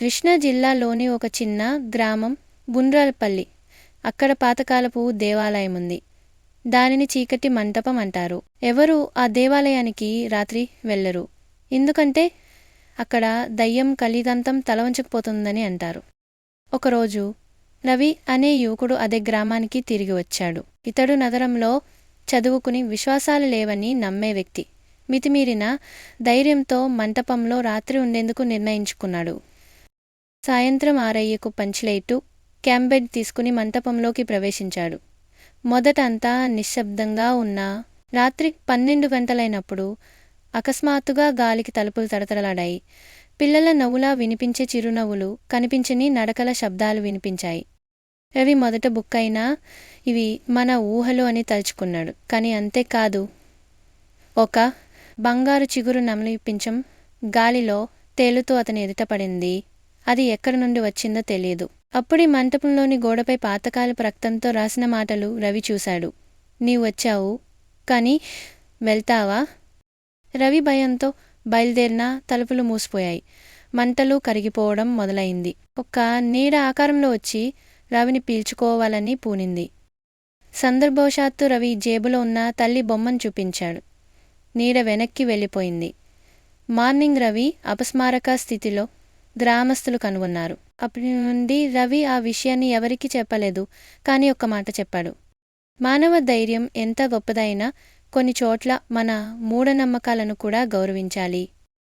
కృష్ణా జిల్లాలోని ఒక చిన్న గ్రామం బుండ్రాలపల్లి. అక్కడ పాతకాలపు దేవాలయం ఉంది. దానిని చీకటి మంటపం అంటారు. ఎవరు ఆ దేవాలయానికి రాత్రి వెళ్ళరు. ఎందుకంటే అక్కడ దయ్యం కలిదంతం తలవంచకపోతుందని అంటారు. ఒకరోజు రవి అనే యువకుడు అదే గ్రామానికి తిరిగి వచ్చాడు. ఇతడు నగరంలో చదువుకుని విశ్వాసాలు లేవని నమ్మే వ్యక్తి. మితిమీరిన ధైర్యంతో మంటపంలో రాత్రి ఉండేందుకు నిర్ణయించుకున్నాడు. సాయంత్రం ఆరయ్యకు పంచిలైటు క్యాంబెడ్ తీసుకుని మంటపంలోకి ప్రవేశించాడు. మొదట అంతా నిశ్శబ్దంగా ఉన్నా రాత్రి పన్నెండు గంటలైనప్పుడు అకస్మాత్తుగా గాలికి తలుపులు తడతడలాడాయి. పిల్లల నవ్వులా వినిపించే చిరునవ్వులు కనిపించని నడకల శబ్దాలు వినిపించాయి. రవి మొదట బుక్కైనా ఇవి మన ఊహలు అని తలుచుకున్నాడు. కానీ అంతేకాదు ఒక బంగారు చిగురు నమలిపించం గాలిలో తేలుతూ అతని ఎదుటపడింది అది ఎక్కడి నుండి వచ్చిందో తెలియదు. అప్పుడే మంటపంలోని గోడపై పాతకాలపు రక్తంతో రాసిన మాటలు రవి చూశాడు. నీవు వచ్చావు. కానీ వెళ్తావా? రవి భయంతో బయలుదేరినా తలుపులు మూసిపోయాయి. మంటలు కరిగిపోవడం మొదలైంది. ఒక నీడ ఆకారంలో వచ్చి రవిని పీల్చుకోవాలని పూనింది. సందర్భవశాత్తు రవి జేబులో ఉన్న తల్లి బొమ్మను చూపించాడు. నీడ వెనక్కి వెళ్ళిపోయింది. మార్నింగ్ రవి అపస్మారక స్థితిలో గ్రామస్తులు కనుగొన్నారు. అప్పటి నుండి రవి ఆ విషయాన్ని ఎవరికీ చెప్పలేదు కానీ ఒక్క మాట చెప్పాడు. మానవ ధైర్యం ఎంత గొప్పదైనా కొన్ని చోట్ల మన మూఢనమ్మకాలను కూడా గౌరవించాలి.